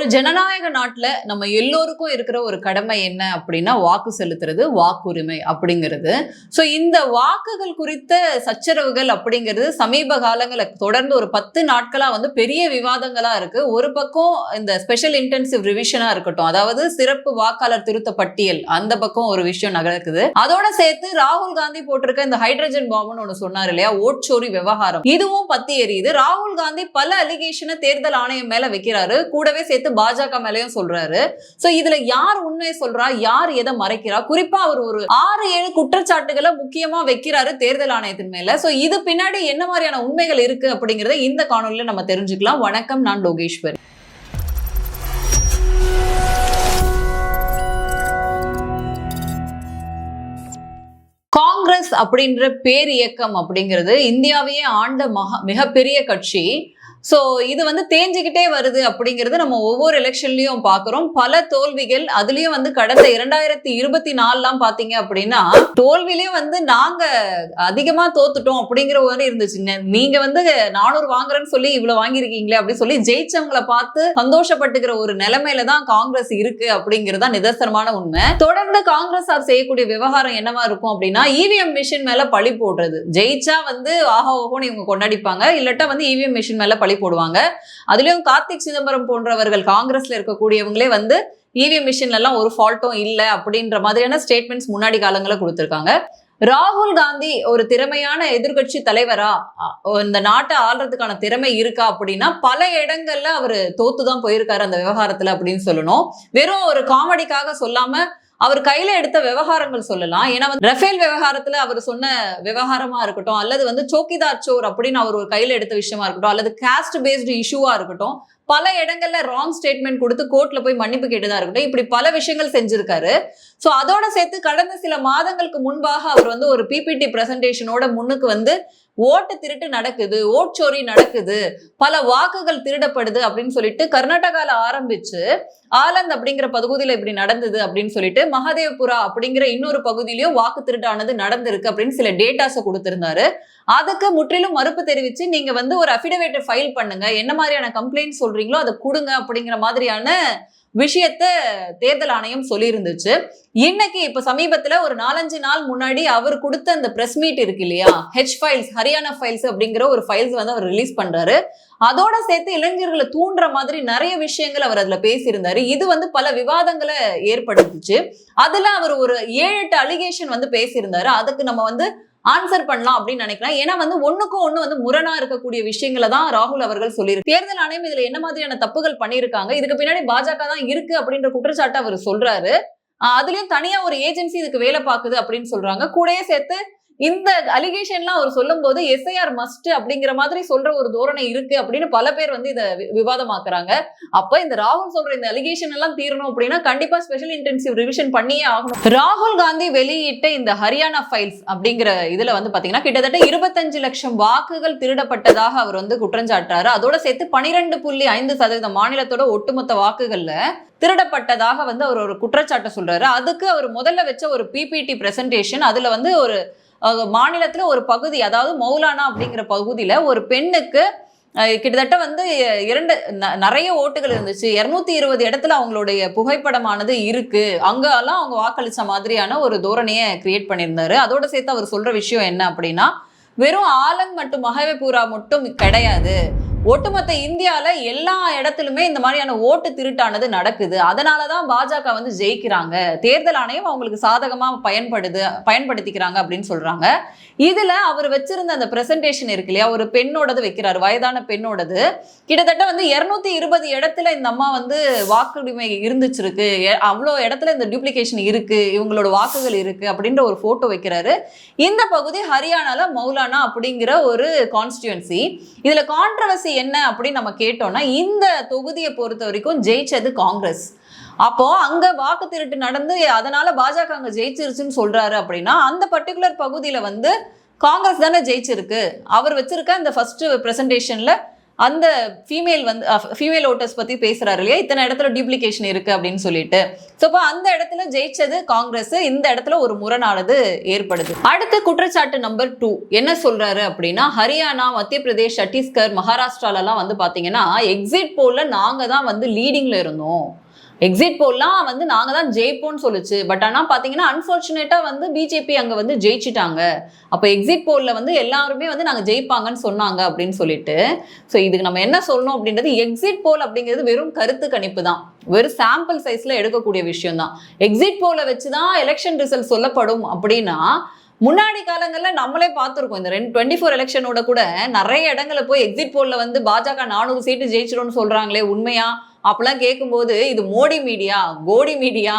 ஒரு ஜனநாயக நாட்டில் நம்ம எல்லோருக்கும் இருக்கிற ஒரு கடமை என்ன அப்படின்னா வாக்கு செலுத்துறது வாக்குரிமை அப்படிங்கிறது. ஸோ இந்த வாக்குகள் குறித்த சச்சரவுகள் அப்படிங்கிறது சமீப காலங்களில் தொடர்ந்து ஒரு பத்து நாட்களா வந்து பெரிய விவாதங்களா இருக்கு. ஒரு பக்கம் இந்த ஸ்பெஷல் இன்டென்சிவ் ரிவிஷனா இருக்கட்டும் அதாவது சிறப்பு வாக்காளர் திருத்த பட்டியல் அந்த பக்கம் ஒரு விஷயம் நகர்க்குது அதோட சேர்த்து ராகுல் காந்தி போட்டிருக்க இந்த ஹைட்ரஜன் பாம்புன்னு ஒண்ணு சொன்னார் இல்லையா? ஓட்சோரி விவகாரம். இதுவும் பத்தி எரியுது. ராகுல் காந்தி பல அலிகேஷனை தேர்தல் ஆணையம் மேல வைக்கிறாரு. கூடவே சேர்த்து பாஜக மேலையும் சொல்றாரு. சோ இதுல யார் உண்மையை சொல்றா? யார் எதை மறைக்கிறா? குறிப்பா அவர் ஒரு ஆறு ஏழு குற்றச்சாட்டுகளை முக்கியமா வைக்கிறாரு தேர்தல் ஆணையத்தின் மேல. சோ இது பின்னாடி என்ன மாதிரியான உண்மைகள் இருக்கு அப்படிங்கறத இந்த காணொலியில நம்ம தெரிஞ்சுக்கலாம். வணக்கம் நான் லோகேஸ்வர். காங்கிரஸ் அப்படின்ற பேர் இயக்கம் அப்படிங்கிறது இந்தியாவையே ஆண்ட மகா மிகப்பெரிய கட்சி. ஸோ இது வந்து தேஞ்சிக்கிட்டே வருது அப்படிங்கிறது நம்ம ஒவ்வொரு எலெக்ஷன்லையும் பார்க்குறோம். பல தோல்விகள் அதுலேயும் வந்து கடந்த இரண்டாயிரத்தி இருபத்தி நாலுலாம் பார்த்தீங்க அப்படின்னா தோல்விலையும் வந்து நாங்கள் அதிகமாக தோத்துட்டோம் அப்படிங்கிற மாதிரி இருந்துச்சு. நீங்கள் வந்து நானூறு வாங்குறேன்னு சொல்லி இவ்வளோ வாங்கியிருக்கீங்களே அப்படின்னு சொல்லி ஜெயிச்சவங்களை பார்த்து சந்தோஷப்பட்டுக்கிற ஒரு நிலைமையில தான் காங்கிரஸ் இருக்கு அப்படிங்கிறது தான் நிதர்சனமான உண்மை. தொடர்ந்து காங்கிரஸ் சார் செய்யக்கூடிய விவகாரம் என்னவா இருக்கும் அப்படின்னா இவிஎம் மிஷின் மேல பழி போடுறது. ஜெயிச்சா வந்து ஆஹா ஓஹோன்னு இவங்க கொண்டாடிப்பாங்க. இல்லட்டா வந்து இவிஎம் மிஷின் மேல பழி போடுவாங்க. அதுலயும் கார்த்திக் சிதம்பரம் போன்றவர்கள் காங்கிரஸ்ல இருக்கக்கூடியவங்களே வந்து இவிஎம் மிஷின்ல எல்லாம் ஒரு ஃபால்ட்டும் இல்லை அப்படின்ற மாதிரியான ஸ்டேட்மெண்ட்ஸ் முன்னாடி காலங்களில் கொடுத்துருக்காங்க. ராகுல் காந்தி ஒரு திறமையான எதிர்க்கட்சி தலைவரா? இந்த நாட்டை ஆள்றதுக்கான திறமை இருக்கா அப்படின்னா பல இடங்கள்ல அவர் தோத்துதான் போயிருக்காரு அந்த விவகாரத்துல அப்படின்னு சொல்லணும். வெறும் ஒரு காமெடிக்காக சொல்லாம அவர் கையில எடுத்த விவகாரங்கள் சொல்லலாம். ஏன்னா வந்து ரஃபேல் விவகாரத்துல அவர் சொன்ன விவகாரமா இருக்கட்டும் அல்லது வந்து சோக்கிதார் சோர் அப்படின்னு அவர் ஒரு கையில எடுத்த விஷயமா இருக்கட்டும் அல்லது காஸ்ட் பேஸ்டு இஷ்யூவா இருக்கட்டும் பல இடங்கள்ல ராங் ஸ்டேட்மெண்ட் கொடுத்து கோர்ட்ல போய் மன்னிப்பு கேட்டுதான் இருக்கட்டும். இப்படி பல விஷயங்கள் செஞ்சிருக்காரு. சோ அதோட சேர்த்து கடந்த சில மாதங்களுக்கு முன்பாக அவர் வந்து ஒரு பிபிடி பிரசன்டேஷனோட முன்னுக்கு வந்து ஓட்டு திருட்டு நடக்குது ஓட்சோரி நடக்குது பல வாக்குகள் திருடப்படுது அப்படின்னு சொல்லிட்டு கர்நாடகால ஆரம்பிச்சு ஆலந்த் அப்படிங்கிற பகுதியில இப்படி நடந்தது அப்படின்னு சொல்லிட்டு மகாதேவபுரா அப்படிங்கிற இன்னொரு பகுதியிலயும் வாக்கு திருட்டானது நடந்திருக்கு அப்படின்னு சில டேட்டாஸை கொடுத்திருந்தாரு. அதுக்கு முற்றிலும் மறுப்பு தெரிவித்து நீங்கள் வந்து ஒரு அஃபிடவேட்டை ஃபைல் பண்ணுங்க. என்ன மாதிரியான கம்ப்ளைண்ட் சொல்றீங்களோ அதை கொடுங்க அப்படிங்கிற மாதிரியான விஷயத்த தேர்தல் ஆணையம் சொல்லியிருந்துச்சு. இன்னைக்கு இப்ப சமீபத்துல ஒரு நாலஞ்சு நாள் முன்னாடி அவர் கொடுத்த அந்த பிரஸ் மீட் இருக்கு இல்லையா? ஹெச் ஃபைல்ஸ் ஹரியானா ஃபைல்ஸ் அப்படிங்கிற ஒரு ஃபைல்ஸ் வந்து அவர் ரிலீஸ் பண்றாரு. அதோட சேர்த்து இளைஞர்களை தூண்டுற மாதிரி நிறைய விஷயங்கள் அவர் அதுல பேசியிருந்தாரு. இது வந்து பல விவாதங்களை ஏற்படுத்துச்சு. அதுல அவர் ஒரு ஏழு எட்டு அலிகேஷன் வந்து பேசியிருந்தாரு. அதுக்கு நம்ம வந்து ஆன்சர் பண்ணலாம் அப்படின்னு நினைக்கலாம் ஏன்னா வந்து ஒண்ணுக்கும் ஒண்ணு வந்து முரணா இருக்கக்கூடிய விஷயங்களை தான் ராகுல் அவர்கள் சொல்லியிருக்கு தேர்தல் ஆணையம் இதுல என்ன மாதிரியான தப்புகள் பண்ணியிருக்காங்க? இதுக்கு பின்னாடி பாஜக தான் இருக்கு அப்படின்ற குற்றச்சாட்டு அவர் சொல்றாரு. ஆஹ் அதுலயும் தனியா ஒரு ஏஜென்சி இதுக்கு வேலை பார்க்குது அப்படின்னு சொல்றாங்க. கூடயே சேர்த்து இந்த அலிகேஷன்லாம் அவர் சொல்லும்போது எஸ்ஐஆர் மஸ்ட் அப்படிங்கிற மாதிரி சொல்ற ஒரு தோரணை இருக்கு அப்படின்னு பல பேர் வந்து இதை வி- விவாதமாக்குறாங்க. அப்ப இந்த ராகுல் சொல்ற இந்த அலிகேஷன் எல்லாம் தீரணும் அப்படின்னா கண்டிப்பா ஸ்பெஷல் இன்டென்சிவ் ரிவிஷன் பண்ணியே ஆகணும். ராகுல் காந்தி வெளியிட்ட இந்த ஹரியானா ஃபைல்ஸ் அப்படிங்கிற இதுல வந்து பாத்தீங்கன்னா கிட்டத்தட்ட இருபத்தஞ்சு லட்சம் வாக்குகள் திருடப்பட்டதாக அவர் வந்து குற்றஞ்சாட்டுறாரு அதோட சேர்த்து பனிரெண்டு புள்ளி ஐந்து சதவீதம் மாநிலத்தோட ஒட்டுமொத்த வாக்குகள்ல திருடப்பட்டதாக வந்து அவர் ஒரு குற்றச்சாட்டை சொல்றாரு. அதுக்கு அவர் முதல்ல வச்ச ஒரு பிபிடி பிரசன்டேஷன் அதுல வந்து ஒரு மாநிலத்துல ஒரு பகுதி அதாவது மௌலானா அப்படிங்கிற பகுதியில ஒரு பெண்ணுக்கு கிட்டத்தட்ட வந்து இரண்டு ந- நிறைய ஓட்டுகள் இருந்துச்சு. இருநூத்தி இருபது இடத்துல அவங்களுடைய புகைப்படமானது இருக்கு. அங்கெல்லாம் அவங்க வாக்களிச்ச மாதிரியான ஒரு தோரணையை கிரியேட் பண்ணியிருந்தாரு. அதோட சேர்த்து அவர் சொல்ற விஷயம் என்ன அப்படின்னா வெறும் ஆலங் மற்றும் மகவேபூரா மட்டும் கிடையாது. ஒட்டுமொத்த இந்தியால எல்லா இடத்துலுமே இந்த மாதிரியான ஓட்டு திருட்டானது நடக்குது. அதனால தான் பாஜக வந்து ஜெயிக்கிறாங்க. தேர்தல் ஆணையம் அவங்களுக்கு சாதகமா பயன்படுது பயன்படுத்திக்கிறாங்க அப்படின்னு சொல்றாங்க. இதுல அவர் வச்சிருந்த அந்த பிரசன்டேஷன் இருக்கு இல்லையா? ஒரு பெண்ணோடது வைக்கிறாரு வயதான பெண்ணோடது. கிட்டத்தட்ட வந்து இருநூத்தி இருபது இடத்துல இந்த அம்மா வந்து வாக்குரிமை இருந்துச்சிருக்கு. அவ்வளோ இடத்துல இந்த டியூப்ளிகேஷன் இருக்கு இவங்களோட வாக்குகள் இருக்கு அப்படின்ற ஒரு போட்டோ வைக்கிறாரு. இந்த பகுதி ஹரியானால மௌலானா அப்படிங்கிற ஒரு கான்ஸ்டியூன்சி இதுல கான்ட்ரவர்சி என்ன அப்படின்னு நம்ம கேட்டோம்னா இந்த தொகுதியை பொறுத்த வரைக்கும் ஜெயிச்சது காங்கிரஸ். அப்போ அங்க வாக்கு திருட்டு நடந்து அதனால பாஜக அங்க ஜெயிச்சிருச்சுன்னு சொல்றாரு அப்படின்னா அந்த பர்டிகுலர் பகுதியில வந்து காங்கிரஸ் தானே ஜெயிச்சிருக்கு. அவர் வச்சிருக்க இந்த ஃபர்ஸ்ட் பிரசன்டேஷன்ல அந்த ஃபீமேல் வந்து ஃபீமேல் ஓட்டர்ஸ் பத்தி பேசுறாரு இல்லையா? இத்தனை இடத்துல டூப்ளிகேஷன் இருக்கு அப்படின்னு சொல்லிட்டு. ஸோ அப்போ அந்த இடத்துல ஜெயிச்சது காங்கிரஸ் இந்த இடத்துல ஒரு முரணானது ஏற்படுது. அடுத்த குற்றச்சாட்டு நம்பர் டூ என்ன சொல்றாரு அப்படின்னா ஹரியானா மத்திய பிரதேஷ் சத்தீஸ்கர் மகாராஷ்டிராலலாம் வந்து பார்த்தீங்கன்னா எக்ஸிட் போல நாங்கள் தான் வந்து லீடிங்ல இருந்தோம். எக்ஸிட் போல்லாம் வந்து நாங்கள் தான் ஜெயிப்போம்னு சொல்லுச்சு. பட் ஆனால் பார்த்தீங்கன்னா அன்ஃபார்ச்சுனேட்டாக வந்து பிஜேபி அங்கே வந்து ஜெயிச்சிட்டாங்க. அப்போ எக்ஸிட் போலில் வந்து எல்லாருமே வந்து நாங்கள் ஜெயிப்பாங்கன்னு சொன்னாங்க அப்படின்னு சொல்லிட்டு. ஸோ இதுக்கு நம்ம என்ன சொல்லணும் அப்படின்றது எக்ஸிட் போல் அப்படிங்கிறது வெறும் கருத்து கணிப்பு தான். வெறும் சாம்பிள் சைஸில் எடுக்கக்கூடிய விஷயம் தான். எக்ஸிட் போல வச்சு தான் எலெக்ஷன் ரிசல்ட் சொல்லப்படும் அப்படின்னா முன்னாடி காலங்களில் நம்மளே பார்த்துருக்கோம். இந்த ரெண்டு டுவெண்ட்டி ஃபோர் எலெக்ஷனோட கூட நிறைய இடங்களில் போய் எக்ஸிட் போலில் வந்து பாஜக நானூறு சீட்டு ஜெயிச்சிடும்னு சொல்கிறாங்களே உண்மையாக அப்பெல்லாம் கேட்கும்போது இது Modi media Godi media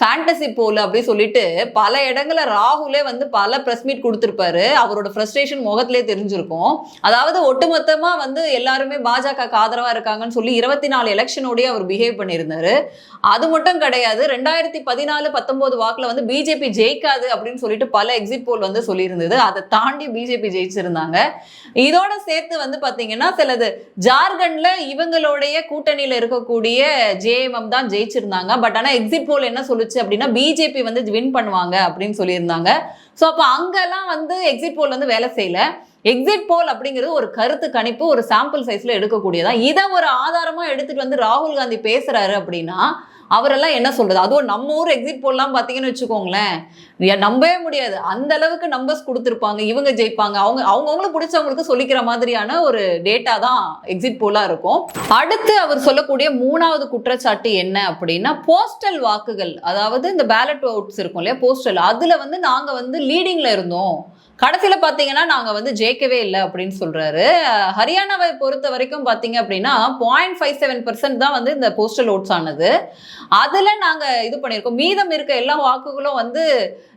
fantasy போல் அப்படின்னு சொல்லிட்டு பல இடங்களில் ராகுலே வந்து பல ப்ரெஸ் மீட் கொடுத்துருப்பாரு. அவரோட ஃப்ரஸ்ட்ரேஷன் முகத்திலே தெரிஞ்சிருக்கும். அதாவது ஒட்டுமொத்தமாக வந்து எல்லாருமே பாஜக ஆதரவாக இருக்காங்கன்னு சொல்லி இருபத்தி நாலு எலெக்ஷனோடய அவர் பிஹேவ் பண்ணியிருந்தாரு. அது மட்டும் கிடையாது ரெண்டாயிரத்தி பதினாலு பத்தொம்போது வாக்கில் வந்து பிஜேபி ஜெயிக்காது அப்படின்னு சொல்லிட்டு பல எக்ஸிட் போல் வந்து சொல்லியிருந்தது. அதை தாண்டி பிஜேபி ஜெயிச்சிருந்தாங்க. இதோட சேர்த்து வந்து பார்த்தீங்கன்னா சிலது ஜார்க்கண்ட்ல இவங்களுடைய கூட்டணியில் இருக்கக்கூடிய ஜேஎம்எம் தான் ஜெயிச்சிருந்தாங்க. பட் ஆனால் எக்ஸிட் போல் என்ன வந்துச்சு அப்படின்னா பிஜேபி வந்து வின் பண்ணுவாங்க அப்படின்னு சொல்லியிருந்தாங்க. ஸோ அப்போ அங்கெல்லாம் வந்து எக்ஸிட் போல் வந்து வேலை செய்யல. எக்ஸிட் போல் அப்படிங்கிறது ஒரு கருத்து கணிப்பு ஒரு சாம்பிள் சைஸ்ல எடுக்கக்கூடியதான் இதை ஒரு ஆதாரமா எடுத்துட்டு வந்து ராகுல் காந்தி பேசுறாரு அப்படின்னா அவரெல்லாம் என்ன சொல்றது? அதுவும் நம்ம ஊர் எக்ஸிட் போடலாம் பார்த்தீங்கன்னு வச்சுக்கோங்களேன். நம்பவே முடியாது. அந்த அளவுக்கு நம்பர்ஸ் கொடுத்துருப்பாங்க இவங்க ஜெயிப்பாங்க. அவங்க அவங்கவுங்களுக்கு பிடிச்சவங்களுக்கு சொல்லிக்கிற மாதிரியான ஒரு டேட்டா தான் எக்ஸிட் போலாக இருக்கும். அடுத்து அவர் சொல்லக்கூடிய மூணாவது குற்றச்சாட்டு என்ன அப்படின்னா போஸ்டல் வாக்குகள். அதாவது இந்த பேலட் ஓட்ஸ் இருக்கும் இல்லையா? போஸ்டல் அதில் வந்து நாங்கள் வந்து லீடிங்கில் இருந்தோம். கடைசியில் பார்த்தீங்கன்னா நாங்கள் வந்து ஜெயிக்கவே இல்லை அப்படின்னு சொல்கிறாரு ஹரியானாவை பொறுத்த வரைக்கும் பார்த்தீங்க அப்படின்னா பாயிண்ட் ஃபைவ் செவன் பர்சன்ட் தான் வந்து இந்த போஸ்டல் ஓட்ஸ் ஆனது. அதில் நாங்கள் இது பண்ணியிருக்கோம். மீதம் இருக்க எல்லா வாக்குகளும் வந்து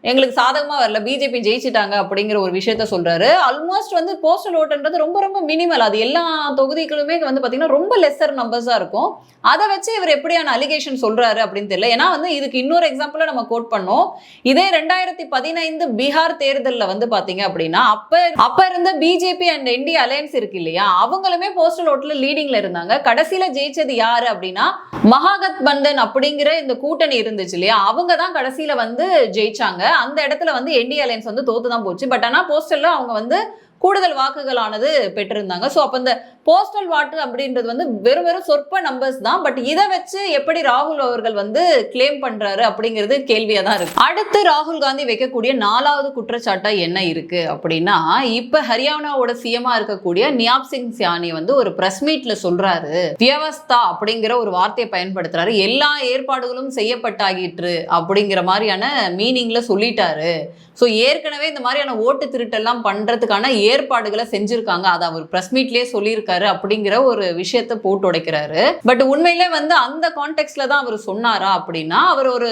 எங்களுக்கு சாதகமாக வரல. பிஜேபி ஜெயிச்சிட்டாங்க அப்படிங்கிற ஒரு விஷயத்த சொல்கிறாரு ஆல்மோஸ்ட் வந்து போஸ்டல் ஓட்டுன்றது ரொம்ப ரொம்ப மினிமல் அது எல்லா தொகுதிகளுமே வந்து பார்த்தீங்கன்னா ரொம்ப லெஸ்ஸர் நம்பர்ஸாக இருக்கும். அதை வச்சு இவர் எப்படியான அலிகேஷன் சொல்கிறாரு அப்படின்னு தெரியல. ஏன்னா வந்து இதுக்கு இன்னொரு எக்ஸாம்பிளாக நம்ம கோட் பண்ணோம். இதே ரெண்டாயிரத்தி பதினைந்து பீகார் தேர்தலில் வந்து பார்த்தீங்க அப்படின்னா அப்ப அப்ப இருந்த பிஜேபி அண்ட் என்டி அலையன்ஸ் இருக்கு இல்லையா? அவங்களுமே போஸ்டல் ஓட்டுல லீடிங்ல இருந்தாங்க. கடைசியில ஜெயிச்சது யாரு அப்படின்னா மகாகத் பந்தன் அப்படிங்கிற இந்த கூட்டணி இருந்துச்சு இல்லையா? அவங்க தான் கடைசியில வந்து ஜெயிச்சாங்க. அந்த இடத்துல வந்து என்டி அலையன்ஸ் வந்து தோத்து தான் போச்சு. பட் ஆனா போஸ்டல்ல அவங்க வந்து கூடுதல் வாக்குகளானது பெற்றிருந்தாங்க. ஸோ அப்போ இந்த போஸ்டல் வாட்டு அப்படின்றது வந்து வெறும் வெறும் சொற்ப நம்பர்ஸ் தான். பட் இதை வச்சு எப்படி ராகுல் அவர்கள் வந்து கிளைம் பண்றாரு அப்படிங்கிறது கேள்வியா தான் இருக்கு. அடுத்து ராகுல் காந்தி வைக்கக்கூடிய நாலாவது குற்றச்சாட்டா என்ன இருக்கு அப்படின்னா இப்ப ஹரியானாவோட சிஎமா இருக்கக்கூடிய நியாப் சிங் சியானி வந்து ஒரு பிரஸ் மீட்ல சொல்றாரு. வியவஸ்தா அப்படிங்கிற ஒரு வார்த்தையை பயன்படுத்துறாரு. எல்லா ஏற்பாடுகளும் செய்யப்பட்டாகிற்று அப்படிங்கிற மாதிரியான மீனிங்ல சொல்லிட்டாரு. ஸோ ஏற்கனவே இந்த மாதிரியான ஓட்டு திருட்டெல்லாம் பண்றதுக்கான ஏற்பாடுகளை செஞ்சிருக்காங்க. அதை அவர் பிரஸ் மீட்லயே சொல்லியிருக்காரு அப்படிங்கிற ஒரு விஷயத்த போட்டு உடைக்கிறாரு பட் உண்மையிலே வந்து அந்த கான்டெக்ட்ல தான் அவர் சொன்னாரா அப்படின்னா அவர் ஒரு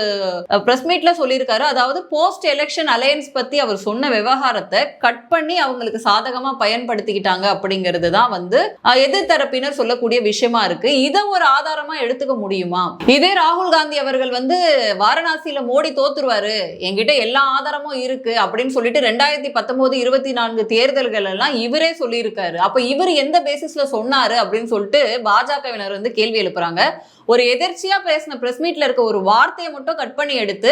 பிரஸ் மீட்ல சொல்லியிருக்காரு. அதாவது போஸ்ட் எலெக்ஷன் அலையன்ஸ் பத்தி அவர் சொன்ன விவகாரத்தை கட் பண்ணி அவங்களுக்கு சாதகமா பயன்படுத்திக்கிட்டாங்க அப்படிங்கிறது தான் வந்து எதிர்த்தரப்பினர் சொல்லக்கூடிய விஷயமா இருக்கு. இதை ஒரு ஆதாரமா எடுத்துக்க முடியுமா? இதே ராகுல் காந்தி அவர்கள் வந்து வாரணாசியில மோடி தோத்துருவாரு. என்கிட்ட எல்லா ஆதாரமும் இருக்கு அப்படின்னு சொல்லிட்டு ரெண்டாயிரத்தி பத்தொன்பது இருபத்தி நான்கு தேர்தல் தேர்தல்கள் எல்லாம் இவரே சொல்லியிருக்காரு. அப்ப இவர் எந்த பேசிஸ்ல சொன்னாரு அப்படின்னு சொல்லிட்டு பாஜகவினர் வந்து கேள்வி எழுப்புறாங்க. ஒரு எதிர்ச்சியா பேசின பிரஸ் மீட்ல இருக்க ஒரு வார்த்தையை மட்டும் கட் பண்ணி எடுத்து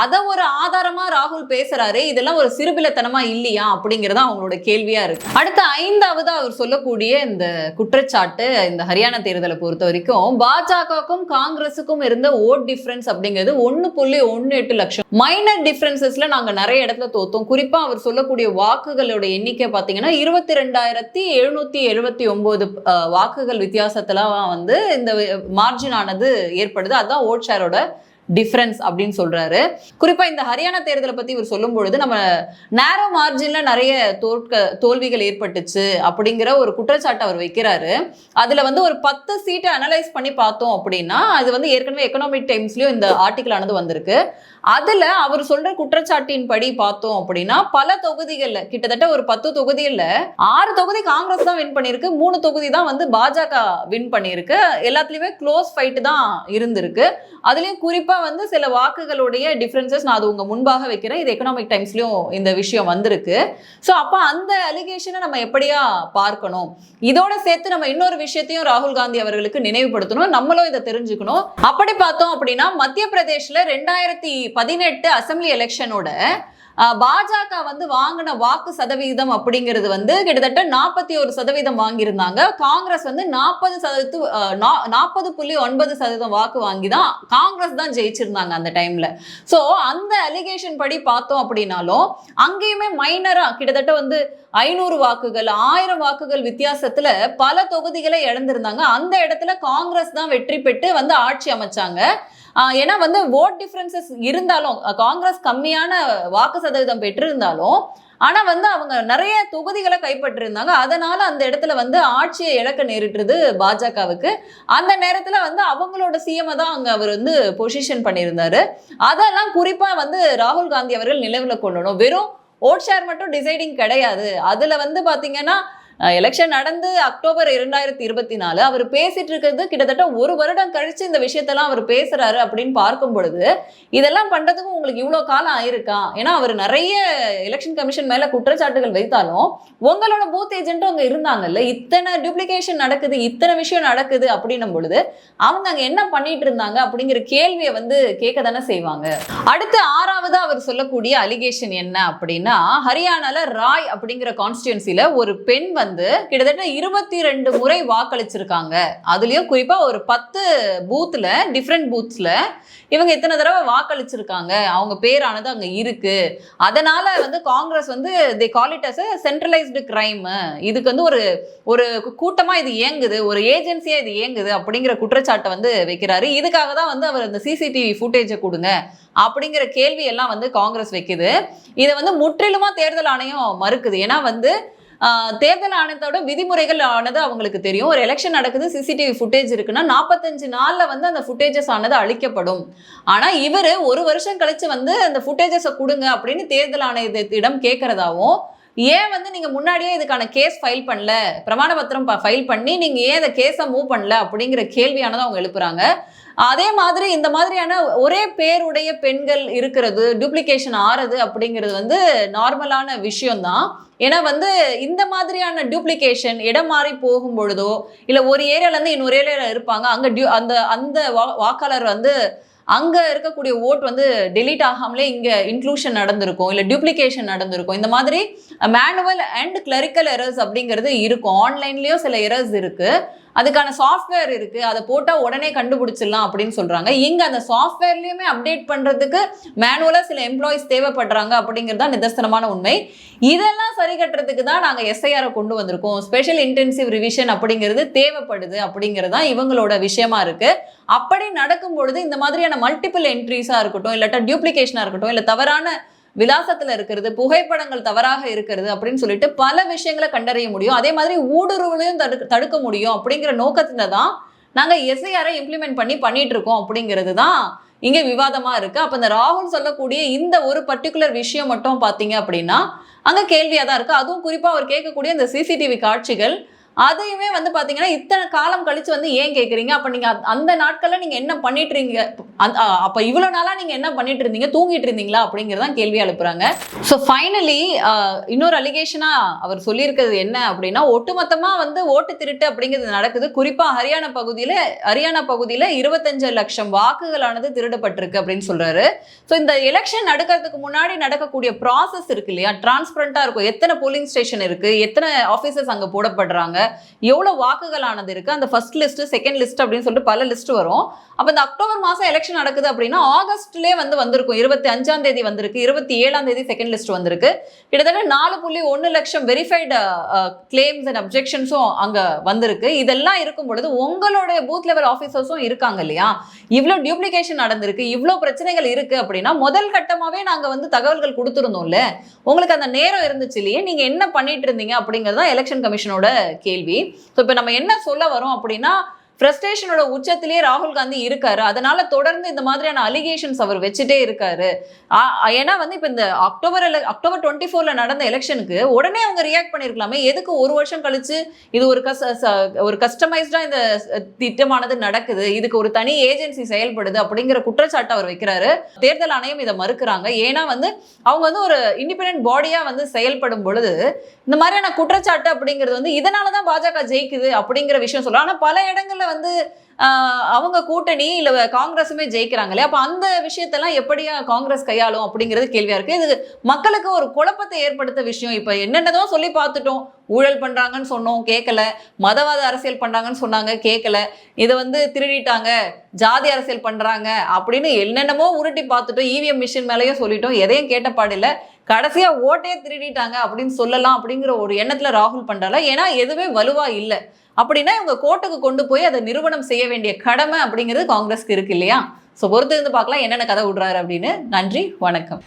அதை ஒரு ஆதாரமா ராகுல் பேசுறாரு இதெல்லாம் ஒரு சிறுபிலத்தனமா இல்லையா அப்படிங்கறது அவங்களோட கேள்வியா இருக்கு. அடுத்த ஐந்தாவது அவர் சொல்லக்கூடிய இந்த குற்றச்சாட்டு இந்த ஹரியானா தேர்தலை பொறுத்த வரைக்கும் பாஜகவுக்கும் காங்கிரஸுக்கும் இருந்த ஓட் டிஃபரன்ஸ் அப்படிங்கிறது ஒன்னு புள்ளி ஒன்னு எட்டு லட்சம். மைனர் டிஃபரன்சஸ்ல நாங்க நிறைய இடத்துல தோத்தோம். குறிப்பா அவர் சொல்லக்கூடிய வாக்குகளோட எண்ணிக்கை பாத்தீங்கன்னா இருபத்தி ரெண்டாயிரத்தி எழுநூத்தி எழுபத்தி ஒன்பது வாக்குகள் வித்தியாசத்துல வந்து இந்த மார்ஜின் ஆனது ஏற்படுது. அதுதான் ஓட் ஷேரோட டிஃப்ரென்ஸ் அப்படின்னு சொல்றாரு. குறிப்பா இந்த ஹரியானா தேர்தலை பத்தி இவர் சொல்லும் பொழுது நம்ம நேரோ மார்ஜின்ல நிறைய தோற்க தோல்விகள் ஏற்பட்டுச்சு அப்படிங்கிற ஒரு குற்றச்சாட்டு அவர் வைக்கிறாரு. அதுல வந்து ஒரு பத்து சீட்டை அனலைஸ் பண்ணி பார்த்தோம் அப்படின்னா அது வந்து ஏற்கனவே எக்கனாமிக் டைம்ஸ்லயும் இந்த ஆர்டிக்கல் ஆனது வந்திருக்கு. அதுல அவர் சொல்ற குற்றச்சாட்டின் படி பார்த்தோம் அப்படின்னா பல தொகுதிகள்ல கிட்டத்தட்ட ஒரு பத்து தொகுதிகள்ல ஆறு தொகுதி காங்கிரஸ் தான் வின் பண்ணியிருக்கு மூணு தொகுதி தான் வந்து பாஜக வின் பண்ணியிருக்கு. எல்லாத்துலயுமே க்ளோஸ் ஃபைட் தான் இருந்திருக்கு. அதுலயும் குறிப்பா வந்து சில வாக்குகளுடைய டிஃபரன்சஸ் நான் அது உங்க முன்பாக வைக்கிறேன். இது எக்கனாமிக் டைம்ஸ்லயும் இந்த விஷயம் வந்திருக்கு. ஸோ அப்போ அந்த அலிகேஷனை நம்ம எப்படியா பார்க்கணும்? இதோட சேர்த்து நம்ம இன்னொரு விஷயத்தையும் ராகுல் காந்தி அவர்களுக்கு நினைவுபடுத்தணும். நம்மளும் இதை தெரிஞ்சுக்கணும். அப்படி பார்த்தோம் அப்படின்னா மத்திய பிரதேஷ்ல ரெண்டாயிரத்தி பதினெட்டு அசெம்பிளி எலெக்ஷனோட பாஜக வந்து வாங்கின வாக்கு சதவீதம் அப்படிங்கிறது வந்து கிட்டத்தட்ட நாற்பத்தி ஒரு சதவீதம் வாங்கியிருந்தாங்க. காங்கிரஸ் வந்து நாற்பது சதவீதத்து நாற்பது புள்ளி ஒன்பது சதவீதம் வாக்கு வாங்கி தான் காங்கிரஸ் தான் ஜெயிச்சிருந்தாங்க அந்த டைம்ல ஸோ அந்த அலிகேஷன் படி பார்த்தோம் அப்படின்னாலும் அங்கேயுமே மைனரா கிட்டத்தட்ட வந்து ஐநூறு வாக்குகள் ஆயிரம் வாக்குகள் வித்தியாசத்துல பல தொகுதிகளை இழந்திருந்தாங்க. அந்த இடத்துல காங்கிரஸ் தான் வெற்றி பெற்று வந்து ஆட்சி அமைச்சாங்க. ஏன்னா வந்து ஓட் டிஃபரன்சஸ் இருந்தாலும் காங்கிரஸ் கம்மியான வாக்கு சதவீதம் பெற்றிருந்தாலும் ஆனா வந்து அவங்க நிறைய தொகுதிகளை கைப்பற்றிருந்தாங்க. அதனால அந்த இடத்துல வந்து ஆட்சியை இழக்க நேரிட்டுறது பாஜகவுக்கு. அந்த நேரத்துல வந்து அவங்களோட சிஎம் தான் அங்க அவர் வந்து பொசிஷன் பண்ணியிருந்தாரு. அதெல்லாம் குறிப்பா வந்து ராகுல் காந்தி அவர்கள் நிலவில் கொள்ளணும். வெறும் ஓட் ஷேர் மட்டும் டிசைடிங் கிடையாது. அதுல வந்து பாத்தீங்கன்னா எலெக்ஷன் நடந்து அக்டோபர் இரண்டாயிரத்தி இருபத்தி நாலு. அவர் பேசிட்டு இருக்கிறது கிட்டத்தட்ட ஒரு வருடம் கழிச்சு இந்த விஷயத்தெல்லாம் அவர் பேசுறாரு அப்படின்னு பார்க்கும் பொழுது இதெல்லாம் பண்றதுக்கும் உங்களுக்கு இவ்வளோ காலம் ஆயிருக்கா? ஏன்னா அவர் நிறைய எலெக்ஷன் கமிஷன் மேல குற்றச்சாட்டுகள் வைத்தாலும் உங்களோட பூத் ஏஜென்ட்டும் அங்க இருந்தாங்கல்ல இத்தனை டூப்ளிகேஷன் நடக்குது இத்தனை விஷயம் நடக்குது அப்படின்னும் பொழுது அவங்க அங்க என்ன பண்ணிட்டு இருந்தாங்க அப்படிங்கிற கேள்வியை வந்து கேட்க தானே செய்வாங்க. அடுத்து ஆறாவது அவர் சொல்லக்கூடிய அலிகேஷன் என்ன அப்படின்னா ஹரியானால ராய் அப்படிங்கிற கான்ஸ்டியூன்சில ஒரு பெண் வந்து வந்து கிட்டத்தட்ட இருபத்தி ரெண்டு முறை வாக்களிச்சிருக்காங்க. அதுலயும் குறிப்பா ஒரு பத்து பூத்ல டிஃப்ரெண்ட் பூத்ஸ்ல இவங்க இத்தனை தடவை வாக்களிச்சிருக்காங்க. அவங்க பேரானது அங்க இருக்கு. அதனால வந்து காங்கிரஸ் வந்து the call it as centralised crime இதுக்கு வந்து ஒரு ஒரு கூட்டமா இது இயங்குது. ஒரு ஏஜென்சியா இது இயங்குது அப்படிங்கிற குற்றச்சாட்டை வந்து வைக்கிறாரு. இதுக்காக தான் வந்து அவர் அந்த சிசிடிவி ஃபுட்டேஜை கொடுங்க அப்படிங்கிற கேள்வி எல்லாம் வந்து காங்கிரஸ் வைக்குது. இதை வந்து முற்றிலுமா தேர்தல் ஆணையம் மறுக்குது. ஏன்னா வந்து தேர்தல் ஆணையத்தோட விதிமுறைகள் ஆனது அவங்களுக்கு தெரியும். ஒரு எலெக்ஷன் நடக்குது சிசிடிவி ஃபுட்டேஜ் இருக்குன்னா நாற்பத்தஞ்சு நாளில் வந்து அந்த ஃபுட்டேஜஸ் ஆனது அழிக்கப்படும். ஆனால் இவர் ஒரு வருஷம் கழிச்சு வந்து அந்த ஃபுட்டேஜஸை கொடுங்க அப்படின்னு தேர்தல் ஆணையத்திடம் கேட்கறதாவும் ஏன் வந்து நீங்கள் முன்னாடியே இதுக்கான கேஸ் ஃபைல் பண்ணல? பிரமாண பத்திரம் ஃபைல் பண்ணி நீங்கள் ஏன் இந்த கேஸை மூவ் பண்ணல? அப்படிங்கிற கேள்வியானதை அவங்க எழுப்புறாங்க. அதே மாதிரி இந்த மாதிரியான ஒரே பேருடைய பெண்கள் இருக்கிறது டூப்ளிகேஷன் ஆறது அப்படிங்கிறது வந்து நார்மலான விஷயம்தான். ஏன்னா வந்து இந்த மாதிரியான டூப்ளிகேஷன் இடம் மாறி போகும் பொழுதோ இல்லை ஒரு ஏரியாலேருந்து இன்னொரு ஏரியாவில் இருப்பாங்க அங்கே டியூ அந்த அந்த வா- வாக்காளர் வந்து அங்கே இருக்கக்கூடிய ஓட் வந்து டெலீட் ஆகாமலே இங்கே இன்க்ளூஷன் நடந்திருக்கும் இல்லை டூப்ளிகேஷன் நடந்திருக்கும். இந்த மாதிரி மேனுவல் அண்ட் கிளரிக்கல் எரர்ஸ் அப்படிங்கிறது இருக்கும். ஆன்லைன்லேயும் சில எரர்ஸ் இருக்குது அதுக்கான சாஃப்ட்வேர் இருக்கு. அதை போட்டால் உடனே கண்டுபிடிச்சிடலாம் அப்படின்னு சொல்றாங்க. இங்க அந்த சாஃப்ட்வேர்லயுமே அப்டேட் பண்றதுக்கு மேனுவலா சில எம்ப்ளாயிஸ் தேவைப்படுறாங்க அப்படிங்கிறது தான் நிதர்சனமான உண்மை. இதெல்லாம் சரி கட்டுறதுக்கு தான் நாங்க எஸ்ஐஆரை கொண்டு வந்திருக்கோம். ஸ்பெஷல் இன்டென்சிவ் ரிவிஷன் அப்படிங்கிறது தேவைப்படுது அப்படிங்கிறது தான் இவங்களோட விஷயமா இருக்கு. அப்படி நடக்கும் பொழுது இந்த மாதிரியான மல்டிபிள் என்ட்ரிஸா இருக்கட்டும் இல்லாட்டா டியூப்ளிகேஷனா இருக்கட்டும் இல்ல தவறான விலாசத்துல இருக்கிறது புகைப்படங்கள் தவறாக இருக்கிறது அப்படின்னு சொல்லிட்டு பல விஷயங்களை கண்டறிய முடியும். அதே மாதிரி ஊடுருவலையும் தடுக்க தடுக்க முடியும் அப்படிங்கிற நோக்கத்துல தான் நாங்க எஸ்ஐஆரை இம்ப்ளிமெண்ட் பண்ணி பண்ணிட்டு இருக்கோம் அப்படிங்கிறது தான் இங்க விவாதமா இருக்கு. அப்ப இந்த ராகுல் சொல்லக்கூடிய இந்த ஒரு பர்டிகுலர் விஷயம் மட்டும் பாத்தீங்க அப்படின்னா அங்க கேள்வியா தான் இருக்கு. அதுவும் குறிப்பா அவர் கேட்கக்கூடிய இந்த சிசிடிவி காட்சிகள் அதையுமே வந்து பாத்தீங்கன்னா இத்தனை காலம் கழிச்சு வந்து ஏன் கேக்குறீங்க? அப்ப நீங்க அந்த- நாட்களில் நாட்கள்ல நீங்க என்ன பண்ணிட்டு இருக்கீங்க அந்த- அ- அப்ப இவ்வளவு நாளா நீங்க என்ன பண்ணிட்டு இருந்தீங்க? தூங்கிட்டு இருந்தீங்களா? அப்படிங்கறதான் கேள்வி எழுப்புறாங்க. ஸோ ஃபைனலி இன்னொரு அலிகேஷனா அவர் சொல்லியிருக்கிறது என்ன அப்படின்னா ஒட்டுமொத்தமா வந்து ஓட்டு திருட்டு அப்படிங்கிறது நடக்குது. குறிப்பா ஹரியானா பகுதியில ஹரியானா பகுதியில இருபத்தஞ்சு லட்சம் வாக்குகளானது திருடப்பட்டிருக்கு அப்படின்னு சொல்றாரு. ஸோ இந்த எலெக்ஷன் நடக்கிறதுக்கு முன்னாடி நடக்கக்கூடிய ப்ராசஸ் இருக்கு இல்லையா? டிரான்ஸ்பரண்டா இருக்கும். எத்தனை போலிங் ஸ்டேஷன் இருக்கு? எத்தனை ஆஃபீஸர்ஸ் அங்க போடப்படுறாங்க? எவ்வளவு வாக்குகளானது இருக்கு? அந்த ஃபர்ஸ்ட் லிஸ்ட் செகண்ட் லிஸ்ட் அப்படின்னு சொல்லிட்டு பல லிஸ்ட் வரும். அப்போ இந்த அக்டோபர் மாசம் எலெக்ஷன் நடக்குது அப்படின்னா ஆகஸ்ட்லயே வந்து வந்திருக்கும். இருபத்தி அஞ்சாம் தேதி வந்திருக்கு. இருபத்தி ஏழாம் தேதி செகண்ட் லிஸ்ட் வந்திருக்கு. கிட்டத்தட்ட நாலு புள்ளி ஒன்று லட்சம் வெரிஃபைடு கிளைம்ஸ் அண்ட் அப்ஜெக்ஷன்ஸும் அங்க வந்திருக்கு. இதெல்லாம் இருக்கும் பொழுது உங்களுடைய பூத் லெவல் ஆஃபீஸர்ஸும் இருக்காங்க இல்லையா? இவ்வளோ டியூப்ளிகேஷன் நடந்திருக்கு. இவ்வளோ பிரச்சனைகள் இருக்கு அப்படின்னா முதல் கட்டமாவே நாங்க வந்து தகவல்கள் கொடுத்துருந்தோம்ல. உங்களுக்கு அந்த நேரம் இருந்துச்சு இல்லையே? நீங்க என்ன பண்ணிட்டு இருந்தீங்க அப்படிங்கிறது தான் எலெக்ஷன் கமிஷனோட கேள்வி. ஸோ இப்போ நம்ம என்ன சொல்ல வரோம் அப்படின்னா ஃப்ரஸ்ட்ரேஷனோட உச்சத்திலேயே ராகுல் காந்தி இருக்காரு. அதனால தொடர்ந்து இந்த மாதிரியான அலிகேஷன்ஸ் அவர் வச்சுட்டே இருக்காரு. ஏன்னா வந்து இப்போ இந்த அக்டோபர் அக்டோபர் டுவெண்ட்டி ஃபோர்ல நடந்த எலெக்ஷனுக்கு உடனே அவங்க ரியாக்ட் பண்ணிருக்கலாமே. எதுக்கு ஒரு வருஷம் கழிச்சு இது ஒரு கஸ் ச- ஒரு கஸ்டமைஸ்டா இந்த திட்டமானது நடக்குது. இதுக்கு ஒரு தனி ஏஜென்சி செயல்படுது அப்படிங்கிற குற்றச்சாட்டு அவர் வைக்கிறாரு. தேர்தல் ஆணையம் இதை மறுக்கிறாங்க. ஏன்னா வந்து அவங்க வந்து ஒரு இண்டிபெண்ட் பாடியா வந்து செயல்படும் பொழுது இந்த மாதிரியான குற்றச்சாட்டு அப்படிங்கிறது வந்து இதனாலதான் பாஜக ஜெயிக்குது அப்படிங்கிற விஷயம் சொல்லுவாங்க ஆனா பல இடங்கள்ல வந்து அவங்க கூட்டணி இல்ல காங்கிரஸுமே ஜெயிக்கிறாங்களே அப்போ அப்ப அந்த விஷயத்தெல்லாம் எப்படியா காங்கிரஸ் கையாளும் அப்படிங்கிறது கேள்வியா இருக்கு. இது மக்களுக்கு ஒரு குழப்பத்தை ஏற்படுத்த விஷயம். இப்ப என்னென்னதோ சொல்லி பார்த்துட்டோம். ஊழல் பண்றாங்கன்னு சொன்னோம் கேட்கல மதவாத அரசியல் பண்றாங்கன்னு சொன்னாங்க கேட்கல இதை வந்து திருடிட்டாங்க ஜாதி அரசியல் பண்றாங்க அப்படின்னு என்னென்னமோ உருட்டி பார்த்துட்டோம். இவிஎம் மிஷின் மேலேயும் சொல்லிட்டோம். எதையும் கேட்ட பாடில்ல கடைசியா ஓட்டே திருடிட்டாங்க அப்படின்னு சொல்லலாம் அப்படிங்கிற ஒரு எண்ணத்துல ராகுல் பண்றால ஏன்னா எதுவுமே வலுவா இல்லை. அப்படின்னா இவங்க கோர்ட்டுக்கு கொண்டு போய் அதை நிறுவனம் செய்ய வேண்டிய கடமை அப்படிங்கிறது காங்கிரஸ்க்கு இருக்கு இல்லையா? ஸோ பொறுத்து இருந்து பார்க்கலாம் என்னென்ன கதை விடுறாரு அப்படின்னு. நன்றி வணக்கம்.